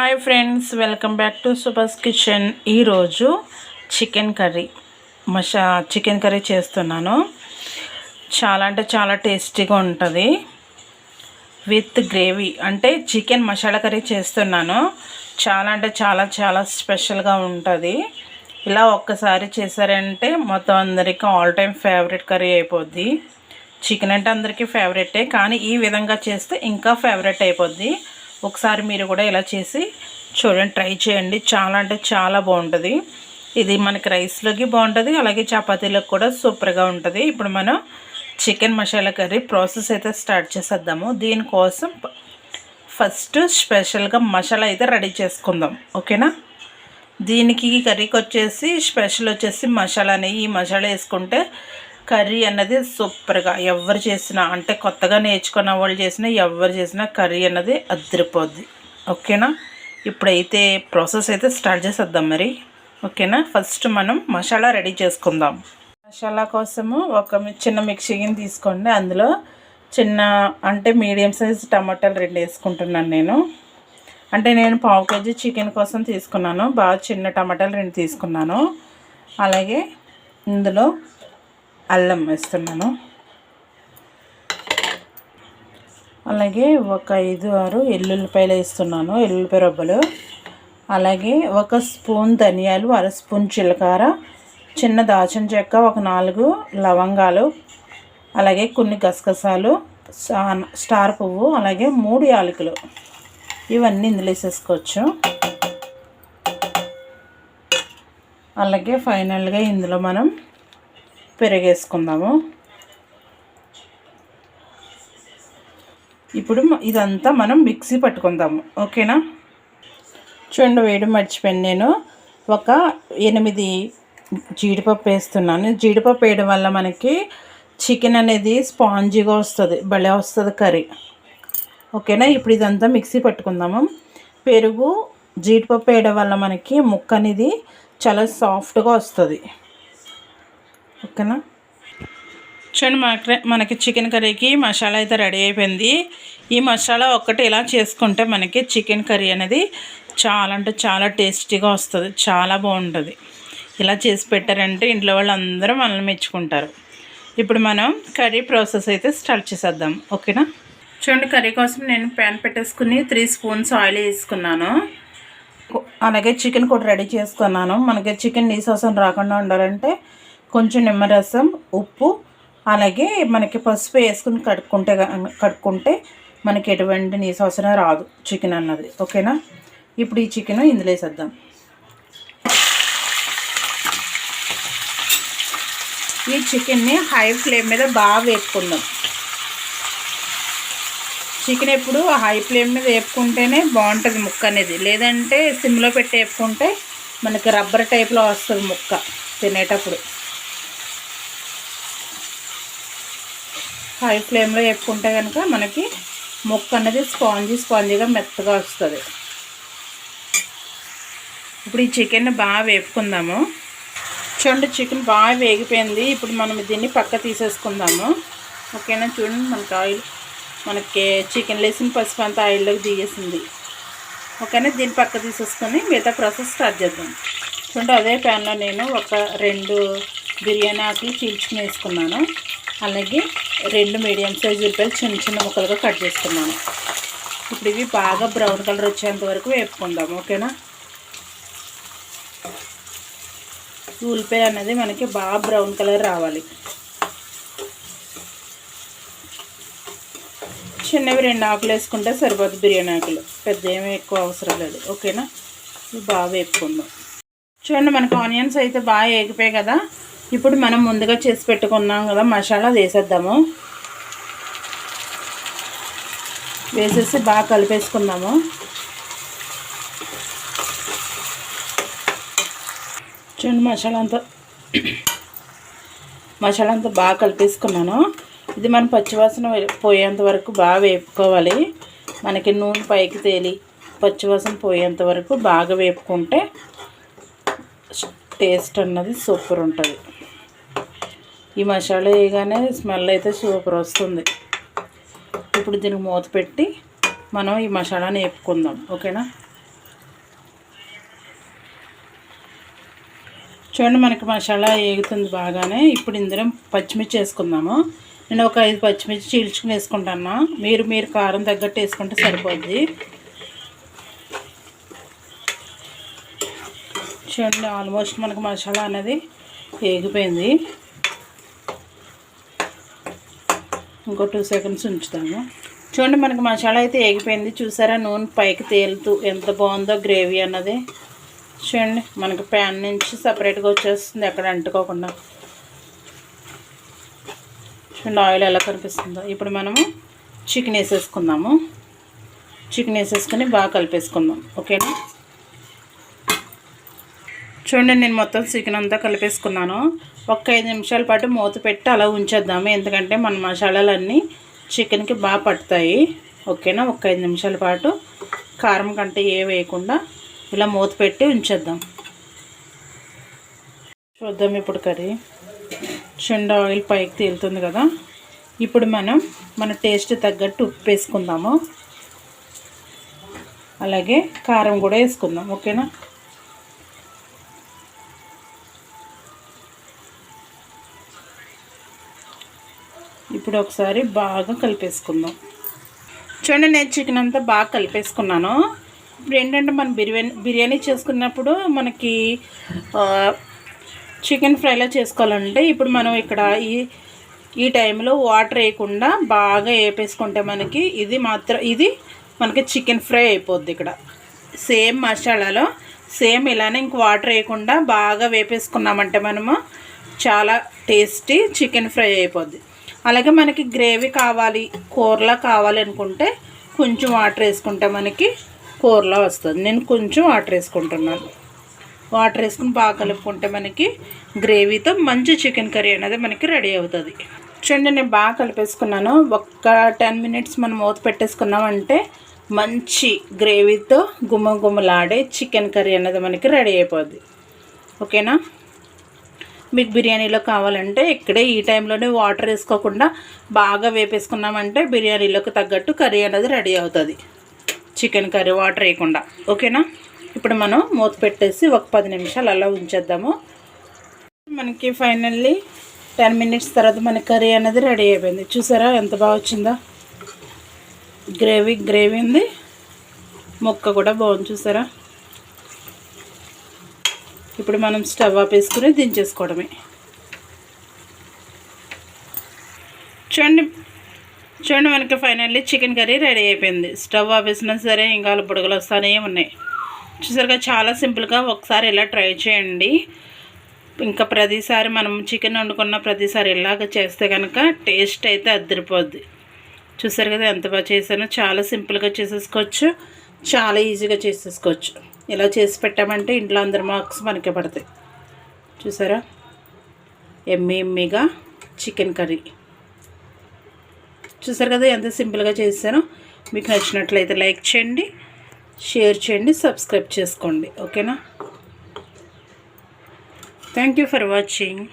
Hi friends welcome back to Subhash kitchen. ఈరోజు chicken curry. మషా chicken curry చేస్తున్నాను. చాలా అంటే చాలా టేస్టీగా ఉంటుంది. విత్ గ్రేవీ అంటే చికెన్ మసాలా కర్రీ చేస్తున్నాను. చాలా అంటే చాలా చాలా స్పెషల్గా ఉంటుంది. ఇలా ఒక్కసారి చేశారంటే మొత్తం అందరికీ ఆల్ టైమ్ ఫేవరెట్ కర్రీ అయిపోద్ది. చికెన్ అంటే అందరికీ ఫేవరెటే కానీ ఈ విధంగా చేస్తే ఇంకా ఫేవరెట్ అయిపోద్ది. ఒకసారి మీరు కూడా ఇలా చేసి చూడండి ట్రై చేయండి. చాలా అంటే చాలా బాగుంటుంది. ఇది మనకి రైస్లోకి బాగుంటుంది అలాగే చపాతీలకు కూడా సూపర్గా ఉంటుంది. ఇప్పుడు మనం చికెన్ మసాలా కర్రీ ప్రాసెస్ అయితే స్టార్ట్ చేసేద్దాము. దీనికోసం ఫస్ట్ స్పెషల్గా మసాలా అయితే రెడీ చేసుకుందాం. ఓకేనా? దీనికి కర్రీకి వచ్చేసి స్పెషల్ వచ్చేసి మసాలాని. ఈ మసాలా వేసుకుంటే కర్రీ అన్నది సూపర్గా. ఎవరు చేసినా అంటే కొత్తగా నేర్చుకున్న వాళ్ళు చేసినా ఎవరు చేసినా కర్రీ అన్నది అద్దరిపోద్ది ఓకేనా? ఇప్పుడైతే ప్రాసెస్ అయితే స్టార్ట్ చేసేద్దాం మరి. ఓకేనా? ఫస్ట్ మనం మసాలా రెడీ చేసుకుందాం. మసాలా కోసము ఒక చిన్న మిక్సీని తీసుకోండి. అందులో చిన్న అంటే మీడియం సైజ్ టమాటాలు రెండు వేసుకుంటున్నాను నేను. అంటే నేను పావు కేజీ చికెన్ కోసం తీసుకున్నాను. బాగా చిన్న టమాటాలు రెండు తీసుకున్నాను. అలాగే ఇందులో అల్లం వేస్తున్నాను. అలాగే ఒక ఐదు ఆరు ఎల్లుల్లిపాయలు వేస్తున్నాను ఎల్లుల్లిపాయ రొబ్బలు. అలాగే ఒక స్పూన్ ధనియాలు అర స్పూన్ చిలకార చిన్న దాచిన చెక్క ఒక నాలుగు లవంగాలు అలాగే కొన్ని గసగసాలు స్టార్ పువ్వు అలాగే మూడు యాలకులు. ఇవన్నీ ఇందులో వేసేసుకోవచ్చు. అలాగే ఫైనల్గా ఇందులో మనం పెరిగేసుకుందాము. ఇప్పుడు ఇదంతా మనం మిక్సీ పట్టుకుందాము. ఓకేనా? చూడండి వేయడం మర్చిపోయాను నేను. ఒక ఎనిమిది జీడిపప్పు వేస్తున్నాను. జీడిపప్పు వేయడం వల్ల మనకి చికెన్ అనేది స్పాంజీగా వస్తుంది భలే వస్తుంది కర్రీ. ఓకేనా? ఇప్పుడు ఇదంతా మిక్సీ పట్టుకుందాము. పెరుగు జీడిపప్పు వేయడం వల్ల మనకి ముక్క అనేది చాలా సాఫ్ట్గా వస్తుంది. ఓకేనా? చూడండి మనకి మనకి చికెన్ కర్రీకి మసాలా అయితే రెడీ అయిపోయింది. ఈ మసాలా ఒక్కటి ఇలా చేసుకుంటే మనకి చికెన్ కర్రీ అనేది చాలా అంటే చాలా టేస్టీగా వస్తుంది చాలా బాగుంటుంది. ఇలా చేసి పెట్టారంటే ఇంట్లో వాళ్ళు అందరూ మనల్ని మెచ్చుకుంటారు. ఇప్పుడు మనం కర్రీ ప్రాసెస్ అయితే స్టార్ట్ చేసేద్దాం ఓకేనా? చూడండి కర్రీ కోసం నేను ప్యాన్ పెట్టేసుకుని త్రీ స్పూన్స్ ఆయిల్ వేసుకున్నాను. అలాగే చికెన్ కూడా రెడీ చేసుకున్నాను. మనకి చికెన్ నీసోసం రాకుండా ఉండాలంటే కొంచెం నిమ్మరసం ఉప్పు అలాగే మనకి పసుపు వేసుకుని కడుక్కుంటే కడుక్కుంటే మనకి ఎటువంటి నీసు అవసరం రాదు చికెన్ అన్నది. ఓకేనా? ఇప్పుడు ఈ చికెన్ ఇందులో వేసేద్దాం. ఈ చికెన్ని హై ఫ్లేమ్ మీద బాగా వేపుకుందాం. చికెన్ ఎప్పుడు హై ఫ్లేమ్ మీద వేపుకుంటేనే బాగుంటుంది ముక్క అనేది. లేదంటే సిమ్లో పెట్టి వేపుకుంటే మనకి రబ్బర్ టైప్లో వస్తుంది ముక్క తినేటప్పుడు. హై ఫ్లేమ్లో వేపుకుంటే కనుక మనకి ముక్క అనేది స్పాంజీ స్పాంజీగా మెత్తగా వస్తుంది. ఇప్పుడు ఈ చికెన్ బాగా వేపుకుందాము. చూడండి చికెన్ బాగా వేగిపోయింది. ఇప్పుడు మనం దీన్ని పక్క తీసేసుకుందాము. ఓకేనా? చూడండి మనకి ఆయిల్ మనకి చికెన్ వేసిన పసుపు అంతా ఆయిల్లోకి దిగేసింది. ఓకేనా? దీన్ని పక్క తీసేసుకొని మిగతా ప్రాసెస్ స్టార్ట్ చేద్దాం. చూడండి అదే ప్యాన్లో నేను ఒక రెండు బిర్యానీ ఆకులు చీల్చుకుని వేసుకున్నాను. అలాగే రెండు మీడియం సైజ్ ఉల్లిపాయలు చిన్న చిన్న ముక్కలుగా కట్ చేసుకున్నాను. ఇప్పుడు ఇవి బాగా బ్రౌన్ కలర్ వచ్చేంత వరకు వేపుకుందాం ఓకేనా? ఉల్లిపాయ అనేది మనకి బాగా బ్రౌన్ కలర్ రావాలి. చిన్నవి రెండు ఆకులు వేసుకుంటే సరిపోతుంది బిర్యానీ ఆకులు. పెద్ద ఏమీ ఎక్కువ అవసరం లేదు ఓకేనా? ఇవి బాగా వేపుకుందాం. చూడండి మనకు ఆనియన్స్ అయితే బాగా వేగిపోయాయి కదా? ఇప్పుడు మనం ముందుగా చేసి పెట్టుకున్నాం కదా మసాలా వేసేద్దాము. వేసేసి బాగా కలిపేసుకుందాము. చూడండి మసాలా అంతా మసాలా అంతా బాగా కలిపేసుకున్నాను. ఇది మనం పచ్చివాసన పోయేంత వరకు బాగా వేపుకోవాలి. మనకి నూనె పైకి తేలి పచ్చివాసన పోయేంత వరకు బాగా వేపుకుంటే టేస్ట్ అన్నది సూపర్ ఉంటుంది. ఈ మసాలా వేయగానే స్మెల్ అయితే సూపర్ వస్తుంది. ఇప్పుడు దీనికి మూత పెట్టి మనం ఈ మసాలాని నేపుకుందాం ఓకేనా? చూడండి మనకి మసాలా వేగుతుంది బాగానే. ఇప్పుడు ఇందులో పచ్చిమిర్చి వేసుకుందాము. నేను ఒక ఐదు పచ్చిమిర్చి చీల్చుకుని వేసుకుంటాను? మీరు మీరు కారం తగ్గట్టు వేసుకుంటే సరిపోద్ది. చూడండి ఆల్మోస్ట్ మనకు మసాలా అనేది వేగిపోయింది. ఇంకో టూ సెకండ్స్ ఉంచుతాము చూడండి మనకి మసాలా అయితే ఏగిపోయింది. చూసారా? నూనె పైకి తేలుతూ ఎంత బాగుందో గ్రేవీ అన్నది. చూడండి మనకి ప్యాన్ నుంచి సపరేట్గా వచ్చేస్తుంది. ఎక్కడ అంటుకోకుండా. చూడండి ఆయిల్ ఎలా కనిపిస్తుందో. ఇప్పుడు మనము చికెన్ వేసేసుకుందాము. చికెన్ వేసేసుకుని బాగా కలిపేసుకుందాం. ఓకేనా? చూడండి నేను మొత్తం చికెన్ అంతా కలిపేసుకున్నాను. ఒక ఐదు నిమిషాల పాటు మూత పెట్టి అలా ఉంచేద్దాము. ఎందుకంటే మన మసాలాలన్నీ చికెన్కి బాగా పడతాయి. ఓకేనా? ఒక ఐదు నిమిషాల పాటు కారం కంటే ఏ వేయకుండా ఇలా మూత పెట్టి ఉంచేద్దాం. చూద్దాం ఇప్పుడు కర్రీ. చుండ ఆయిల్ పైకి తేలుతుంది కదా? ఇప్పుడు మనం మన టేస్ట్ తగ్గట్టు ఉప్పు వేసుకుందాము. అలాగే కారం కూడా వేసుకుందాం. ఓకేనా? ఇప్పుడు ఒకసారి బాగా కలిపేసుకుందాం. చూడండి నేను చికెన్ అంతా బాగా కలిపేసుకున్నాను. ఇప్పుడు ఏంటంటే మనం బిర్యానీ బిర్యానీ చేసుకున్నప్పుడు మనకి చికెన్ ఫ్రైలో చేసుకోవాలంటే ఇప్పుడు మనం ఇక్కడ ఈ ఈ టైంలో వాటర్ వేయకుండా బాగా వేపేసుకుంటే మనకి ఇది మాత్రం ఇది మనకి చికెన్ ఫ్రై అయిపోద్ది ఇక్కడ. సేమ్ మసాలాలో సేమ్ ఇలానే ఇంక వాటర్ వేయకుండా బాగా వేపేసుకున్నామంటే మనము చాలా టేస్టీ చికెన్ ఫ్రై అయిపోద్ది. అలాగే మనకి గ్రేవీ కావాలి కూరలా కావాలి అనుకుంటే కొంచెం వాటర్ వేసుకుంటే మనకి కూరలా వస్తుంది. నేను కొంచెం వాటర్ వేసుకుంటున్నాను. వాటర్ వేసుకుని బాగా కలుపుకుంటే మనకి గ్రేవీతో మంచి చికెన్ కర్రీ అనేది మనకి రెడీ అవుతుంది. చూడండి నేను బాగా కలిపేసుకున్నాను. ఒక్క టెన్ మినిట్స్ మనం మూత పెట్టేసుకున్నామంటే మంచి గ్రేవీతో గుమ్మ గుమ్మలాడే చికెన్ కర్రీ అనేది మనకి రెడీ అయిపోద్ది. ఓకేనా? మీకు బిర్యానీలో కావాలంటే ఇక్కడే ఈ టైంలోనే వాటర్ వేసుకోకుండా బాగా వేపేసుకున్నామంటే బిర్యానీలోకి తగ్గట్టు కర్రీ అనేది రెడీ అవుతుంది. చికెన్ కర్రీ వాటర్ వేయకుండా. ఓకేనా? ఇప్పుడు మనం మూత పెట్టేసి ఒక పది నిమిషాలు అలా ఉంచేద్దాము. మనకి ఫైనల్లీ టెన్ మినిట్స్ తర్వాత మన కర్రీ అనేది రెడీ అయిపోయింది. చూసారా ఎంత బాగా వచ్చిందో? గ్రేవీ గ్రేవీ ఉంది. ముక్క కూడా బాగుంది. చూసారా? ఇప్పుడు మనం స్టవ్ ఆపేసుకుని దించేసుకోవడమే. చూడండి చూడండి మనకి ఫైనల్లీ చికెన్ కర్రీ రెడీ అయిపోయింది. స్టవ్ ఆపేసినా సరే ఇంకా బుడగలు వస్తానే ఉన్నాయి. చూసారుగా చాలా సింపుల్గా ఒకసారి ఇలా ట్రై చేయండి. ఇంకా ప్రతిసారి మనం చికెన్ వండుకున్న ప్రతిసారి ఇలాగ చేస్తే కనుక టేస్ట్ అయితే అద్దరిపోద్ది చూసారు కదా ఎంత బాగా చేశానో చాలా సింపుల్గా చేసేసుకోవచ్చు. చాలా ఈజీగా చేసేసుకోవచ్చు. ఇలా చేసి పెట్టామంటే ఇంట్లో అందరి మార్క్స్ మనకే పడతాయి. చూసారా? ఎమ్మి ఎమ్మిగా చికెన్ కర్రీ. చూసారు కదా ఎంత సింపుల్గా చేశానో. మీకు నచ్చినట్లయితే లైక్ చేయండి షేర్ చేయండి సబ్స్క్రైబ్ చేసుకోండి. ఓకేనా? Thank you for watching